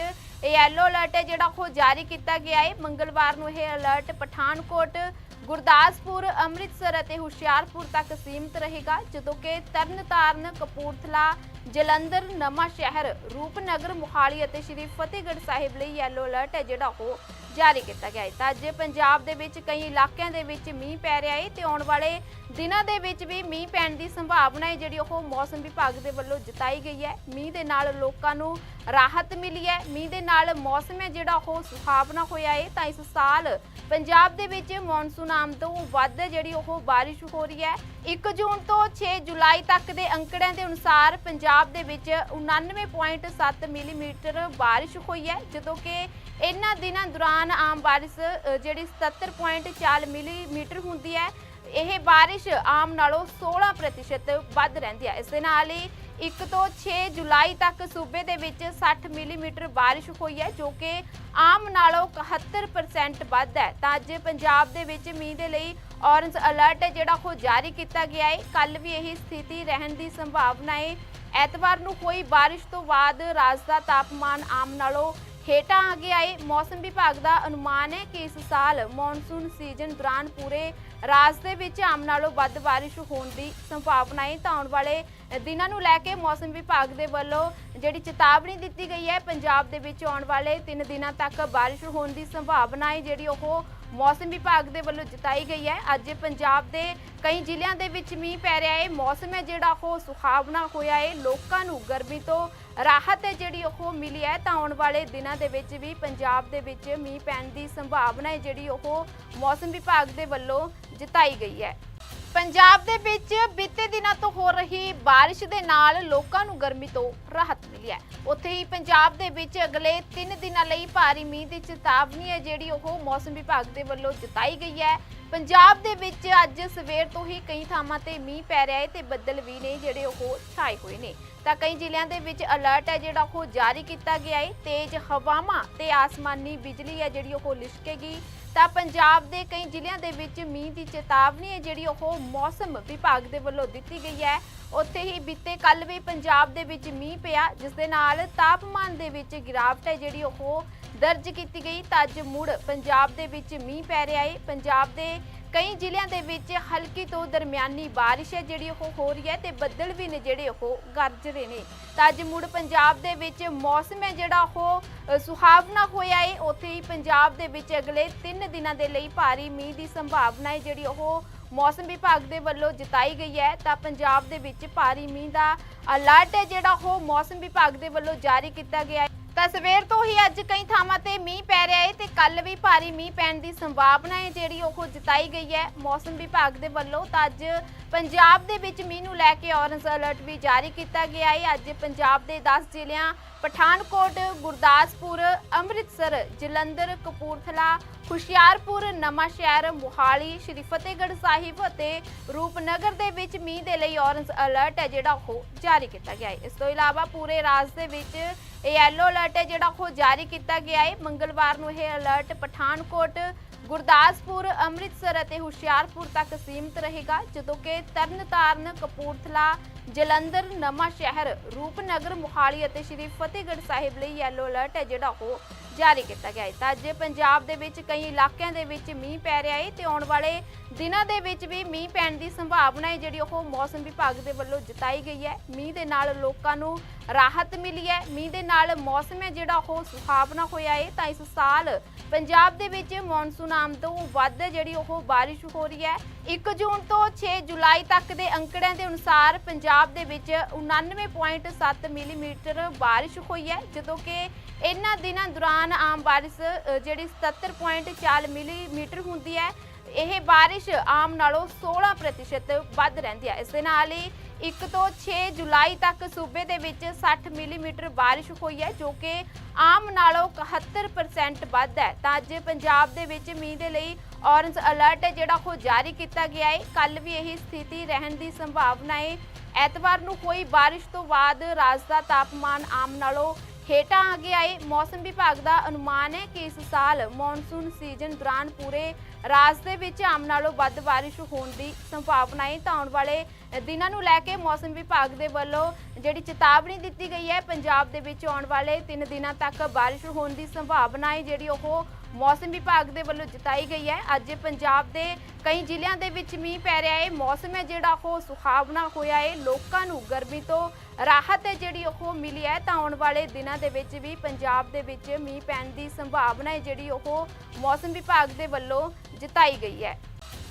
ਇਹ ਯੈਲੋ ਅਲਰਟ ਹੈ ਜਿਹੜਾ ਉਹ ਜਾਰੀ ਕੀਤਾ ਗਿਆ ਹੈ। ਮੰਗਲਵਾਰ ਨੂੰ ਇਹ ਅਲਰਟ ਪਠਾਨਕੋਟ, ਗੁਰਦਾਸਪੁਰ, ਅੰਮ੍ਰਿਤਸਰ ਅਤੇ ਹੁਸ਼ਿਆਰਪੁਰ ਤੱਕ ਸੀਮਿਤ ਰਹੇਗਾ, ਜਦੋਂ ਕਿ ਤਰਨਤਾਰਨ, ਕਪੂਰਥਲਾ, ਜਲੰਧਰ ਨਵਾਂ ਸ਼ਹਿਰ ਰੂਪਨਗਰ, ਮੁਹਾਲੀ ਅਤੇ ਸ਼੍ਰੀ ਫਤਿਹਗੜ੍ਹ ਸਾਹਿਬ ਲਈ ਯੈਲੋ ਅਲਰਟ ਹੈ ਜਿਹੜਾ ਉਹ ਜਾਰੀ ਕੀਤਾ ਗਿਆ ਹੈ। ਤਾਂ ਅੱਜ ਪੰਜਾਬ ਦੇ ਵਿੱਚ ਕਈ ਇਲਾਕਿਆਂ ਦੇ ਵਿੱਚ ਮੀਂਹ ਪੈ ਰਿਹਾ ਹੈ ਤੇ ਆਉਣ ਵਾਲੇ ਦਿਨਾਂ ਦੇ ਵਿੱਚ ਵੀ ਮੀਂਹ ਪੈਣ ਦੀ ਸੰਭਾਵਨਾ ਹੈ ਜਿਹੜੀ ਉਹ ਮੌਸਮ ਵਿਭਾਗ ਦੇ ਵੱਲੋਂ ਜਤਾਈ ਗਈ ਹੈ। ਮੀਂਹ ਦੇ ਨਾਲ ਲੋਕਾਂ ਨੂੰ ਰਾਹਤ ਮਿਲੀ ਹੈ। ਮੀਂਹ ਦੇ ਨਾਲ ਮੌਸਮ ਹੈ ਜਿਹੜਾ ਉਹ ਸੁਹਾਵਣਾ ਹੋਇਆ ਹੈ। ਤਾਂ ਇਸ ਸਾਲ ਪੰਜਾਬ ਦੇ ਵਿੱਚ ਮੌਨਸੂਨ ਆਮ ਤੋਂ ਵੱਧ ਜਿਹੜੀ ਉਹ ਬਾਰਿਸ਼ ਹੋ ਰਹੀ ਹੈ। 1 ਜੂਨ ਤੋਂ 6 ਜੁਲਾਈ ਤੱਕ ਦੇ ਅੰਕੜਿਆਂ ਦੇ ਅਨੁਸਾਰ ਪੰਜਾਬ ਦੇ ਵਿੱਚ 99.7 ਮਿਲੀਮੀਟਰ ਬਾਰਿਸ਼ ਹੋਈ ਹੈ ਜਦੋਂ ਕਿ ਇਹਨਾਂ ਦਿਨਾਂ ਦੌਰਾਨ ਆਮ ਬਾਰਿਸ਼ ਅ, ਜਿਹੜੀ 77.4 ਮਿਲੀਮੀਟਰ ਹੁੰਦੀ ਹੈ। ਇਹ ਬਾਰਿਸ਼ ਆਮ ਨਾਲੋਂ 16% ਵੱਧ ਰਹਿੰਦੀ ਹੈ। ਇਸ ਦੇ ਨਾਲ ਹੀ 1 ਤੋਂ 6 ਜੁਲਾਈ ਤੱਕ ਸੂਬੇ ਦੇ ਵਿੱਚ 60 ਮਿਲੀਮੀਟਰ ਬਾਰਿਸ਼ ਹੋਈ ਹੈ, ਜੋ ਕਿ ਆਮ ਨਾਲੋਂ 71% ਵੱਧ ਹੈ। ਤਾਂ ਅੱਜ ਪੰਜਾਬ ਦੇ ਵਿੱਚ ਮੀਂਹ ਦੇ ਲਈ ਔਰੰਜ ਅਲਰਟ ਹੈ, ਜਿਹੜਾ ਉਹ ਜਾਰੀ ਕੀਤਾ ਗਿਆ ਹੈ। ਕੱਲ ਵੀ ਇਹੀ ਸਥਿਤੀ ਰਹਿਣ ਦੀ ਸੰਭਾਵਨਾ ਹੈ। ਐਤਵਾਰ ਨੂੰ ਹੋਈ ਬਾਰਿਸ਼ ਤੋਂ ਬਾਅਦ ਰਾਜ ਦਾ ਤਾਪਮਾਨ ਆਮ ਨਾਲੋਂ ਹੇਠਾਂ ਆ ਗਿਆ ਹੈ ਮੌਸਮ ਵਿਭਾਗ ਦਾ ਅਨੁਮਾਨ ਹੈ ਕਿ ਇਸ ਸਾਲ ਮੌਨਸੂਨ ਸੀਜ਼ਨ ਦੌਰਾਨ ਪੂਰੇ ਰਾਜ ਦੇ ਵਿੱਚ ਆਮ ਨਾਲੋਂ ਵੱਧ ਬਾਰਿਸ਼ ਹੋਣ ਦੀ ਸੰਭਾਵਨਾ ਹੈ। ਤਾਂ ਆਉਣ ਵਾਲੇ ਦਿਨਾਂ ਨੂੰ ਲੈ ਕੇ ਮੌਸਮ ਵਿਭਾਗ ਦੇ ਵੱਲੋਂ ਜਿਹੜੀ ਚੇਤਾਵਨੀ ਦਿੱਤੀ ਗਈ ਹੈ, ਪੰਜਾਬ ਦੇ ਵਿੱਚ ਆਉਣ ਵਾਲੇ 3 ਦਿਨਾਂ ਤੱਕ ਬਾਰਿਸ਼ ਹੋਣ ਦੀ ਸੰਭਾਵਨਾ ਹੈ। ਜਿਹੜੀ ਉਹ ਮੌਸਮ ਵਿਭਾਗ ਦੇ ਵੱਲੋਂ ਜਤਾਈ ਗਈ ਹੈ। ਅੱਜ ਪੰਜਾਬ ਦੇ ਕਈ ਜ਼ਿਲ੍ਹਿਆਂ ਦੇ ਵਿੱਚ ਮੀਂਹ ਪੈ ਰਿਹਾ ਹੈ। ਮੌਸਮ ਹੈ ਜਿਹੜਾ ਉਹ ਸੁਹਾਵਣਾ ਹੋਇਆ ਹੈ। ਲੋਕਾਂ ਨੂੰ ਗਰਮੀ ਤੋਂ ਰਾਹਤ ਹੈ ਜਿਹੜੀ ਉਹ ਮਿਲੀ ਹੈ। ਤਾਂ ਆਉਣ ਵਾਲੇ ਦਿਨਾਂ ਦੇ ਵਿੱਚ ਵੀ ਪੰਜਾਬ ਦੇ ਵਿੱਚ ਮੀਂਹ ਪੈਣ ਦੀ ਸੰਭਾਵਨਾ ਹੈ ਜਿਹੜੀ ਉਹ ਮੌਸਮ ਵਿਭਾਗ ਦੇ ਵੱਲੋਂ ਜਤਾਈ ਗਈ ਹੈ। ਪੰਜਾਬ ਦੇ ਵਿੱਚ ਬੀਤੇ ਦਿਨਾਂ ਤੋਂ ਹੋ ਰਹੀ ਬਾਰਿਸ਼ ਦੇ ਨਾਲ ਲੋਕਾਂ ਨੂੰ ਗਰਮੀ ਤੋਂ ਰਾਹਤ ਮਿਲੀ ਹੈ। ਉੱਥੇ ਹੀ ਪੰਜਾਬ ਦੇ ਵਿੱਚ ਅਗਲੇ 3 ਦਿਨਾਂ ਲਈ ਭਾਰੀ ਮੀਂਹ ਦੀ ਚੇਤਾਵਨੀ ਹੈ, ਜਿਹੜੀ ਉਹ ਮੌਸਮ ਵਿਭਾਗ ਦੇ ਵੱਲੋਂ ਜਤਾਈ ਗਈ ਹੈ। ਪੰਜਾਬ ਦੇ ਵਿੱਚ ਅੱਜ ਸਵੇਰ ਤੋਂ ਹੀ ਕਈ ਥਾਵਾਂ ਤੇ ਮੀਂਹ ਪੈ ਰਿਹਾ ਹੈ ਤੇ ਬੱਦਲ ਵੀ ਨੇ ਜਿਹੜੇ ਉਹ ਛਾਏ ਹੋਏ ਨੇ। ਤਾਂ ਕਈ ਜ਼ਿਲ੍ਹਿਆਂ ਦੇ ਵਿੱਚ ਅਲਰਟ ਹੈ, ਜਿਹੜਾ ਉਹ ਜਾਰੀ ਕੀਤਾ ਗਿਆ ਹੈ। ਤੇਜ਼ ਹਵਾਵਾਂ ਤੇ ਆਸਮਾਨੀ ਬਿਜਲੀ ਹੈ, ਜਿਹੜੀ ਉਹ ਲਿਸ਼ਕੇਗੀ। ਤਾਂ ਪੰਜਾਬ ਦੇ ਕਈ ਜ਼ਿਲ੍ਹਿਆਂ ਦੇ ਵਿੱਚ ਮੀਂਹ ਦੀ ਚੇਤਾਵਨੀ ਹੈ, ਜਿਹੜੀ ਉਹ ਮੌਸਮ ਵਿਭਾਗ ਦੇ ਵੱਲੋਂ ਦਿੱਤੀ ਗਈ ਹੈ। ਉੱਥੇ ਹੀ ਬੀਤੇ ਕੱਲ ਵੀ ਪੰਜਾਬ ਦੇ ਵਿੱਚ ਮੀਂਹ ਪਿਆ, ਜਿਸ ਦੇ ਨਾਲ ਤਾਪਮਾਨ ਦੇ ਵਿੱਚ ਗਿਰਾਵਟ ਹੈ, ਜਿਹੜੀ ਉਹ ਦਰਜ ਕੀਤੀ ਗਈ। ਤਾਂ ਅੱਜ ਮੁੜ ਪੰਜਾਬ ਦੇ ਵਿੱਚ ਮੀਂਹ ਪੈ ਰਿਹਾ ਹੈ ਪੰਜਾਬ ਦੇ ਕਈ ਜ਼ਿਲ੍ਹਿਆਂ ਦੇ ਵਿੱਚ ਹਲਕੀ ਤੋਂ ਦਰਮਿਆਨੀ ਬਾਰਿਸ਼ ਹੈ ਜਿਹੜੀ ਉਹ ਹੋ ਰਹੀ ਹੈ ਤੇ ਬੱਦਲ ਵੀ ਨੇ ਜਿਹੜੇ ਉਹ ਗਰਜ ਰਹੇ ਨੇ। ਤਾਂ ਅੱਜ ਮੁੜ ਪੰਜਾਬ ਦੇ ਵਿੱਚ ਮੌਸਮ ਹੈ ਜਿਹੜਾ ਉਹ ਸੁਹਾਵਣਾ ਹੋਇਆ ਏ। ਉੱਥੇ ਹੀ ਪੰਜਾਬ ਦੇ ਵਿੱਚ ਅਗਲੇ 3 ਦਿਨਾਂ ਦੇ ਲਈ ਭਾਰੀ ਮੀਂਹ ਦੀ ਸੰਭਾਵਨਾ ਹੈ ਜਿਹੜੀ ਉਹ ਮੌਸਮ ਵਿਭਾਗ ਦੇ ਵੱਲੋਂ ਜਤਾਈ ਗਈ ਹੈ। ਤਾਂ ਪੰਜਾਬ ਦੇ ਵਿੱਚ ਭਾਰੀ ਮੀਂਹ ਦਾ ਅਲਰਟ ਹੈ ਜਿਹੜਾ ਉਹ ਮੌਸਮ ਵਿਭਾਗ ਦੇ ਵੱਲੋਂ ਜਾਰੀ ਕੀਤਾ ਗਿਆ ਤਾਂ ਸਵੇਰ ਤੋਂ ਹੀ ਅੱਜ ਕਈ ਥਾਵਾਂ ਤੇ ਮੀਂਹ ਪੈ ਰਿਹਾ ਹੈ ਤੇ ਕੱਲ ਵੀ ਭਾਰੀ ਮੀਂਹ ਪੈਣ ਦੀ ਸੰਭਾਵਨਾ ਹੈ ਜਿਹੜੀ ਉਹ ਜਤਾਈ ਗਈ ਹੈ। ਮੌਸਮ ਵਿਭਾਗ ਦੇ ਵੱਲੋਂ ਤਾਂ ਅੱਜ ਪੰਜਾਬ ਦੇ ਵਿੱਚ ਮੀਂਹ ਨੂੰ ਲੈ ਕੇ ਔਰੰਜ ਅਲਰਟ ਵੀ ਜਾਰੀ ਕੀਤਾ ਗਿਆ ਹੈ ਅੱਜ ਪੰਜਾਬ ਦੇ 10 ਜ਼ਿਲ੍ਹਿਆਂ ਪਠਾਨਕੋਟ, ਗੁਰਦਾਸਪੁਰ, ਅੰਮ੍ਰਿਤਸਰ, ਜਲੰਧਰ, ਕਪੂਰਥਲਾ, ਹੁਸ਼ਿਆਰਪੁਰ ਨਵਾਂ ਸ਼ਹਿਰ ਮੁਹਾਲੀ, ਸ਼੍ਰੀ ਫਤਿਹਗੜ੍ਹ ਸਾਹਿਬ ਅਤੇ ਰੂਪਨਗਰ ਦੇ ਵਿੱਚ ਮੀਂਹ ਦੇ ਲਈ ਔਰੰਜ ਅਲਰਟ ਹੈ ਜਿਹੜਾ ਉਹ ਜਾਰੀ ਕੀਤਾ ਗਿਆ ਹੈ। ਇਸ ਤੋਂ ਇਲਾਵਾ ਪੂਰੇ ਰਾਜ ਦੇ ਵਿੱਚ ਇਹ ਯੈਲੋ ਅਲਰਟ ਹੈ ਜਿਹੜਾ ਉਹ ਜਾਰੀ ਕੀਤਾ ਗਿਆ ਹੈ। ਮੰਗਲਵਾਰ ਨੂੰ ਇਹ ਅਲਰਟ ਪਠਾਨਕੋਟ ਗੁਰਦਾਸਪੁਰ, ਅੰਮ੍ਰਿਤਸਰ ਅਤੇ ਹੁਸ਼ਿਆਰਪੁਰ ਤੱਕ ਸੀਮਿਤ ਰਹੇਗਾ, ਜਦੋਂ ਕਿ ਤਰਨਤਾਰਨ, ਕਪੂਰਥਲਾ, ਜਲੰਧਰ, ਨਵਾਂ ਸ਼ਹਿਰ, ਰੂਪਨਗਰ, ਮੁਹਾਲੀ ਅਤੇ ਸ਼੍ਰੀ ਫਤਿਹਗੜ੍ਹ ਸਾਹਿਬ ਲਈ ਯੈਲੋ ਅਲਰਟ ਹੈ ਜਿਹੜਾ ਉਹ ਜਾਰੀ ਕੀਤਾ ਗਿਆ ਹੈ। ਤਾਂ ਅੱਜ ਪੰਜਾਬ ਦੇ ਵਿੱਚ ਕਈ ਇਲਾਕਿਆਂ ਦੇ ਵਿੱਚ ਮੀਂਹ ਪੈ ਰਿਹਾ ਹੈ ਤੇ ਆਉਣ ਵਾਲੇ ਦਿਨਾਂ ਦੇ ਵਿੱਚ ਵੀ ਮੀਂਹ ਪੈਣ ਦੀ ਸੰਭਾਵਨਾ ਹੈ ਜਿਹੜੀ ਉਹ ਮੌਸਮ ਵਿਭਾਗ ਦੇ ਵੱਲੋਂ ਜਤਾਈ ਗਈ ਹੈ। ਮੀਂਹ ਦੇ ਨਾਲ ਲੋਕਾਂ ਨੂੰ ਰਾਹਤ ਮਿਲੀ ਹੈ। ਮੀਂਹ ਦੇ ਨਾਲ ਮੌਸਮ ਹੈ ਜਿਹੜਾ ਉਹ ਸੁਹਾਵਣਾ ਹੋਇਆ ਹੈ। ਤਾਂ ਇਸ ਸਾਲ ਪੰਜਾਬ ਦੇ ਵਿੱਚ ਮੌਨਸੂਨ ਆਮ ਤੋਂ ਵੱਧ ਜਿਹੜੀ ਉਹ ਬਾਰਿਸ਼ ਹੋ ਰਹੀ ਹੈ। 1 ਜੂਨ ਤੋਂ 6 ਜੁਲਾਈ ਤੱਕ ਦੇ ਅੰਕੜਿਆਂ ਦੇ ਅਨੁਸਾਰ ਪੰਜਾਬ ਦੇ ਵਿੱਚ 99.7 ਮਿਲੀਮੀਟਰ ਬਾਰਿਸ਼ ਹੋਈ ਹੈ ਜਦੋਂ ਕਿ ਇਹਨਾਂ ਦਿਨਾਂ ਦੌਰਾਨ ਆਮ ਬਾਰਿਸ਼ ਅ, ਜਿਹੜੀ 77.4 ਮਿਲੀਮੀਟਰ ਹੁੰਦੀ ਹੈ। ਇਹ ਬਾਰਿਸ਼ ਆਮ ਨਾਲੋਂ 16% ਵੱਧ ਰਹਿੰਦੀ ਹੈ ਇਸ ਦੇ ਨਾਲ ਹੀ 1 ਤੋਂ 6 ਜੁਲਾਈ ਤੱਕ ਸੂਬੇ ਦੇ ਵਿੱਚ 60 ਮਿਲੀਮੀਟਰ ਬਾਰਿਸ਼ ਹੋਈ ਹੈ, ਜੋ ਕਿ ਆਮ ਨਾਲੋਂ 71% ਵੱਧ ਹੈ। ਤਾਂ ਅੱਜ ਪੰਜਾਬ ਦੇ ਵਿੱਚ ਮੀਂਹ ਦੇ ਲਈ ਔਰੰਜ ਅਲਰਟ ਹੈ, ਜਿਹੜਾ ਉਹ ਜਾਰੀ ਕੀਤਾ ਗਿਆ ਹੈ। ਕੱਲ ਵੀ ਇਹੀ ਸਥਿਤੀ ਰਹਿਣ ਦੀ ਸੰਭਾਵਨਾ ਹੈ। ਐਤਵਾਰ ਨੂੰ ਹੋਈ ਬਾਰਿਸ਼ ਤੋਂ ਬਾਅਦ ਰਾਜ ਦਾ ਤਾਪਮਾਨ ਆਮ ਨਾਲੋਂ ਹੇਠਾਂ ਆ ਗਿਆ ਹੈ ਮੌਸਮ ਵਿਭਾਗ ਦਾ ਅਨੁਮਾਨ ਹੈ ਕਿ ਇਸ ਸਾਲ ਮੌਨਸੂਨ ਸੀਜ਼ਨ ਦੌਰਾਨ ਪੂਰੇ ਰਾਜ ਦੇ ਵਿੱਚ ਆਮ ਨਾਲੋਂ ਵੱਧ ਬਾਰਿਸ਼ ਹੋਣ ਦੀ ਸੰਭਾਵਨਾ ਹੈ। ਤਾਂ ਆਉਣ ਵਾਲੇ ਦਿਨਾਂ ਨੂੰ ਲੈ ਕੇ ਮੌਸਮ ਵਿਭਾਗ ਦੇ ਵੱਲੋਂ ਜਿਹੜੀ ਚੇਤਾਵਨੀ ਦਿੱਤੀ ਗਈ ਹੈ, ਪੰਜਾਬ ਦੇ ਵਿੱਚ ਆਉਣ ਵਾਲੇ 3 ਦਿਨਾਂ ਤੱਕ ਬਾਰਿਸ਼ ਹੋਣ ਦੀ ਸੰਭਾਵਨਾ ਹੈ, ਜਿਹੜੀ ਉਹ ਮੌਸਮ ਵਿਭਾਗ ਦੇ ਵੱਲੋਂ ਜਤਾਈ ਗਈ ਹੈ। ਅੱਜ ਪੰਜਾਬ ਦੇ ਕਈ ਜ਼ਿਲ੍ਹਿਆਂ ਦੇ ਵਿੱਚ ਮੀਂਹ ਪੈ ਰਿਹਾ ਹੈ। ਮੌਸਮ ਹੈ ਜਿਹੜਾ ਉਹ ਸੁਹਾਵਣਾ ਹੋਇਆ ਹੈ। ਲੋਕਾਂ ਨੂੰ ਗਰਮੀ ਤੋਂ ਰਾਹਤ ਹੈ ਜਿਹੜੀ ਉਹ ਮਿਲੀ ਹੈ, ਤਾਂ ਆਉਣ ਵਾਲੇ ਦਿਨਾਂ ਦੇ ਵਿੱਚ ਵੀ ਪੰਜਾਬ ਦੇ ਵਿੱਚ ਮੀਂਹ ਪੈਣ ਦੀ ਸੰਭਾਵਨਾ ਹੈ, ਜਿਹੜੀ ਉਹ ਮੌਸਮ ਵਿਭਾਗ ਦੇ ਵੱਲੋਂ ਜਤਾਈ ਗਈ ਹੈ।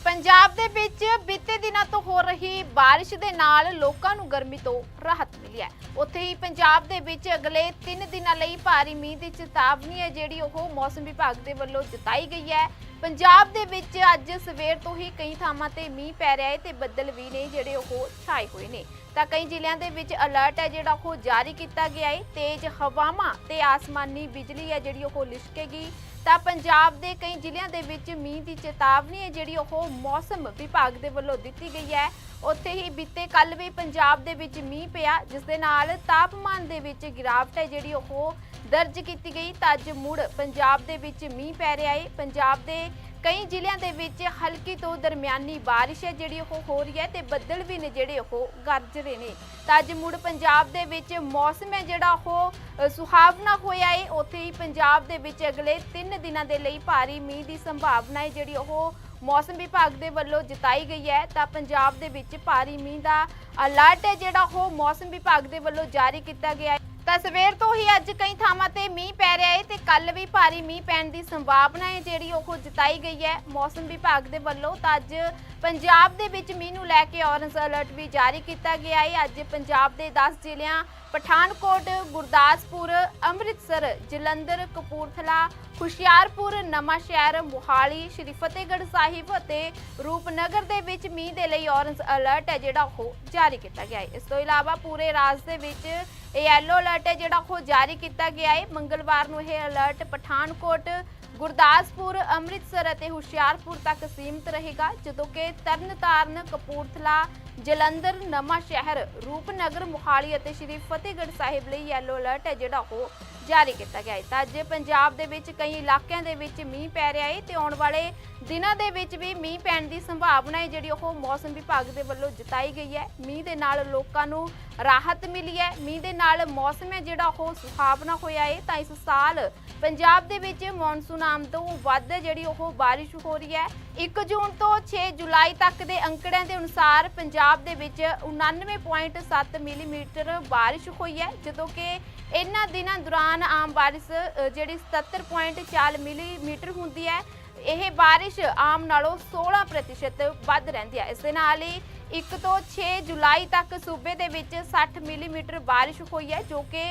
ਪੰਜਾਬ ਦੇ ਵਿੱਚ ਬੀਤੇ ਦਿਨਾਂ ਤੋਂ ਹੋ ਰਹੀ ਬਾਰਿਸ਼ ਦੇ ਨਾਲ ਲੋਕਾਂ ਨੂੰ ਗਰਮੀ ਤੋਂ ਰਾਹਤ ਮਿਲੀ ਹੈ। ਉੱਥੇ ਹੀ ਪੰਜਾਬ ਦੇ ਵਿੱਚ ਅਗਲੇ 3 ਦਿਨਾਂ ਲਈ ਭਾਰੀ ਮੀਂਹ ਦੀ ਚੇਤਾਵਨੀ ਹੈ, ਜਿਹੜੀ ਉਹ ਮੌਸਮ ਵਿਭਾਗ ਦੇ ਵੱਲੋਂ ਜਤਾਈ ਗਈ ਹੈ। ਪੰਜਾਬ ਦੇ ਵਿੱਚ ਅੱਜ ਸਵੇਰ ਤੋਂ ਹੀ ਕਈ ਥਾਵਾਂ ਤੇ ਮੀਂਹ ਪੈ ਰਿਹਾ ਹੈ ਤੇ ਬੱਦਲ ਵੀ ਨੇ ਜਿਹੜੇ ਉਹ ਛਾਏ ਹੋਏ ਨੇ। ਤਾਂ ਕਈ ਜ਼ਿਲ੍ਹਿਆਂ ਦੇ ਵਿੱਚ ਅਲਰਟ ਹੈ ਜਿਹੜਾ ਉਹ ਜਾਰੀ ਕੀਤਾ ਗਿਆ ਹੈ ਤੇਜ਼ ਹਵਾਵਾਂ ਤੇ ਆਸਮਾਨੀ ਬਿਜਲੀ ਹੈ ਜਿਹੜੀ ਉਹ ਲਿਸ਼ਕੇਗੀ। ਤਾਂ ਪੰਜਾਬ ਦੇ ਕਈ ਜ਼ਿਲ੍ਹਿਆਂ ਦੇ ਵਿੱਚ ਮੀਂਹ ਦੀ ਚੇਤਾਵਨੀ ਹੈ ਜਿਹੜੀ ਉਹ ਮੌਸਮ ਵਿਭਾਗ ਦੇ ਵੱਲੋਂ ਦਿੱਤੀ ਗਈ ਹੈ। ਉੱਥੇ ਹੀ ਬੀਤੇ ਕੱਲ ਵੀ ਪੰਜਾਬ ਦੇ ਵਿੱਚ ਮੀਂਹ ਪਿਆ, ਜਿਸ ਦੇ ਨਾਲ ਤਾਪਮਾਨ ਦੇ ਵਿੱਚ ਗਿਰਾਵਟ ਹੈ ਜਿਹੜੀ ਉਹ ਦਰਜ ਕੀਤੀ ਗਈ। ਤਾਂ ਅੱਜ ਮੁੜ ਪੰਜਾਬ ਦੇ ਵਿੱਚ ਮੀਂਹ ਪੈ ਰਿਹਾ ਹੈ ਪੰਜਾਬ ਦੇ ਕਈ ਜ਼ਿਲ੍ਹਿਆਂ ਦੇ ਵਿੱਚ ਹਲਕੀ ਤੋਂ ਦਰਮਿਆਨੀ ਬਾਰਿਸ਼ ਹੈ ਜਿਹੜੀ ਉਹ ਹੋ ਰਹੀ ਹੈ ਤੇ ਬੱਦਲ ਵੀ ਨੇ ਜਿਹੜੇ ਉਹ ਗਰਜ ਰਹੇ ਨੇ। ਤਾਂ ਅੱਜ ਮੁੜ ਪੰਜਾਬ ਦੇ ਵਿੱਚ ਮੌਸਮ ਹੈ ਜਿਹੜਾ ਉਹ ਸੁਹਾਵਣਾ ਹੋਇਆ ਏ। ਉੱਥੇ ਹੀ ਪੰਜਾਬ ਦੇ ਵਿੱਚ ਅਗਲੇ 3 ਦਿਨਾਂ ਦੇ ਲਈ ਭਾਰੀ ਮੀਂਹ ਦੀ ਸੰਭਾਵਨਾ ਹੈ ਜਿਹੜੀ ਉਹ ਮੌਸਮ ਵਿਭਾਗ ਦੇ ਵੱਲੋਂ ਜਤਾਈ ਗਈ ਹੈ। ਤਾਂ ਪੰਜਾਬ ਦੇ ਵਿੱਚ ਭਾਰੀ ਮੀਂਹ ਦਾ ਅਲਰਟ ਹੈ ਜਿਹੜਾ ਉਹ ਮੌਸਮ ਵਿਭਾਗ ਦੇ ਵੱਲੋਂ ਜਾਰੀ ਕੀਤਾ ਗਿਆ ਹੈ। ਤਾਂ ਸਵੇਰ ਤੋਂ ਹੀ ਅੱਜ ਕਈ ਥਾਵਾਂ ਤੇ ਮੀਂਹ ਪੈ ਰਿਹਾ ਹੈ ਤੇ ਕੱਲ ਵੀ ਭਾਰੀ ਮੀਂਹ ਪੈਣ ਦੀ ਸੰਭਾਵਨਾ ਹੈ ਜਿਹੜੀ ਉਹ ਜਤਾਈ ਗਈ ਹੈ ਮੌਸਮ ਵਿਭਾਗ ਦੇ ਵੱਲੋਂ ਤਾਂ ਅੱਜ ਪੰਜਾਬ ਦੇ ਵਿੱਚ ਮੀਂਹ ਨੂੰ ਲੈ ਕੇ ਔਰੰਜ ਅਲਰਟ ਵੀ ਜਾਰੀ ਕੀਤਾ ਗਿਆ ਹੈ ਅੱਜ ਪੰਜਾਬ ਦੇ 10 ਜ਼ਿਲ੍ਹਿਆਂ ਪਠਾਨਕੋਟ, ਗੁਰਦਾਸਪੁਰ, ਅੰਮ੍ਰਿਤਸਰ, ਜਲੰਧਰ, ਕਪੂਰਥਲਾ, ਹੁਸ਼ਿਆਰਪੁਰ ਨਵਾਂ ਸ਼ਹਿਰ ਮੁਹਾਲੀ, ਸ਼੍ਰੀ ਫਤਿਹਗੜ੍ਹ ਸਾਹਿਬ ਅਤੇ ਰੂਪਨਗਰ ਦੇ ਵਿੱਚ ਮੀਂਹ ਦੇ ਲਈ ਔਰੰਜ ਅਲਰਟ ਹੈ ਜਿਹੜਾ ਉਹ ਜਾਰੀ ਕੀਤਾ ਗਿਆ ਹੈ ਇਸ ਤੋਂ ਇਲਾਵਾ ਪੂਰੇ ਰਾਜ ਦੇ ਵਿੱਚ ਇਹ ਯੈਲੋ ਅਲਰਟ ਹੈ ਜਿਹੜਾ ਉਹ ਜਾਰੀ ਕੀਤਾ ਗਿਆ ਹੈ। ਮੰਗਲਵਾਰ ਨੂੰ ਇਹ ਅਲਰਟ ਪਠਾਨਕੋਟ, ਗੁਰਦਾਸਪੁਰ, ਅੰਮ੍ਰਿਤਸਰ ਅਤੇ ਹੁਸ਼ਿਆਰਪੁਰ ਤੱਕ ਸੀਮਿਤ ਰਹੇਗਾ, ਜਦੋਂ ਕਿ ਤਰਨਤਾਰਨ, ਕਪੂਰਥਲਾ, ਜਲੰਧਰ ਨਵਾਂ ਸ਼ਹਿਰ ਰੂਪਨਗਰ, ਮੁਹਾਲੀ ਅਤੇ ਸ਼੍ਰੀ ਫਤਿਹਗੜ੍ਹ ਸਾਹਿਬ ਲਈ ਯੈਲੋ ਅਲਰਟ ਹੈ ਜਿਹੜਾ ਉਹ ਜਾਰੀ ਕੀਤਾ ਗਿਆ ਹੈ। ਤਾਂ ਅੱਜ ਪੰਜਾਬ ਦੇ ਵਿੱਚ ਕਈ ਇਲਾਕਿਆਂ ਦੇ ਵਿੱਚ ਮੀਂਹ ਪੈ ਰਿਹਾ ਹੈ ਤੇ ਆਉਣ ਵਾਲੇ ਦਿਨਾਂ ਦੇ ਵਿੱਚ ਵੀ ਮੀਂਹ ਪੈਣ ਦੀ ਸੰਭਾਵਨਾ ਹੈ, ਜਿਹੜੀ ਉਹ ਮੌਸਮ ਵਿਭਾਗ ਦੇ ਵੱਲੋਂ ਜਤਾਈ ਗਈ ਹੈ। ਮੀਂਹ ਦੇ ਨਾਲ ਲੋਕਾਂ ਨੂੰ ਰਾਹਤ ਮਿਲੀ ਹੈ। ਮੀਂਹ ਦੇ ਨਾਲ ਮੌਸਮ ਹੈ ਜਿਹੜਾ ਉਹ ਸੁਹਾਵਣਾ ਹੋਇਆ ਹੈ। ਤਾਂ ਇਸ ਸਾਲ ਪੰਜਾਬ ਦੇ ਵਿੱਚ ਮੌਨਸੂਨ ਆਮ ਤੋਂ ਵੱਧ ਜਿਹੜੀ ਉਹ ਬਾਰਿਸ਼ ਹੋ ਰਹੀ ਹੈ। 1 ਜੂਨ ਤੋਂ 6 ਜੁਲਾਈ ਤੱਕ ਦੇ ਅੰਕੜਿਆਂ ਦੇ ਅਨੁਸਾਰ ਪੰਜਾਬ ਦੇ ਵਿੱਚ 99.7 ਮਿਲੀਮੀਟਰ ਬਾਰਿਸ਼ ਹੋਈ ਹੈ, ਜਦੋਂ ਕਿ ਇਹਨਾਂ ਦਿਨਾਂ ਦੌਰਾਨ ਆਮ ਬਾਰਿਸ਼ ਅ, ਜਿਹੜੀ 77.4 ਮਿਲੀਮੀਟਰ ਹੁੰਦੀ ਹੈ ਇਹ ਬਾਰਿਸ਼ ਆਮ ਨਾਲੋਂ 16% ਵੱਧ ਰਹਿੰਦੀ ਹੈ। ਇਸ ਦੇ ਨਾਲ ਹੀ 1 ਤੋਂ 6 ਜੁਲਾਈ ਤੱਕ ਸੂਬੇ ਦੇ ਵਿੱਚ 60 ਮਿਲੀਮੀਟਰ ਬਾਰਿਸ਼ ਹੋਈ ਹੈ ਜੋ ਕਿ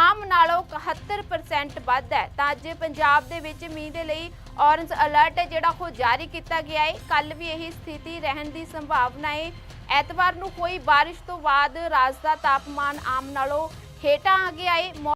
ਆਮ ਨਾਲੋਂ 71% ਵੱਧ ਹੈ। ਤਾਂ ਅੱਜ ਪੰਜਾਬ ਦੇ ਵਿੱਚ ਮੀਂਹ ਦੇ ਲਈ ਔਰੰਜ ਅਲਰਟ ਹੈ ਜਿਹੜਾ ਉਹ ਜਾਰੀ ਕੀਤਾ ਗਿਆ ਹੈ। ਕੱਲ ਵੀ ਇਹੀ ਸਥਿਤੀ ਰਹਿਣ ਦੀ ਸੰਭਾਵਨਾ ਹੈ। ਐਤਵਾਰ ਨੂੰ ਹੋਈ ਬਾਰਿਸ਼ ਤੋਂ ਬਾਅਦ ਰਾਜ ਦਾ ਤਾਪਮਾਨ ਆਮ ਨਾਲੋਂ ਹੇਠਾਂ ਆ ਗਿਆ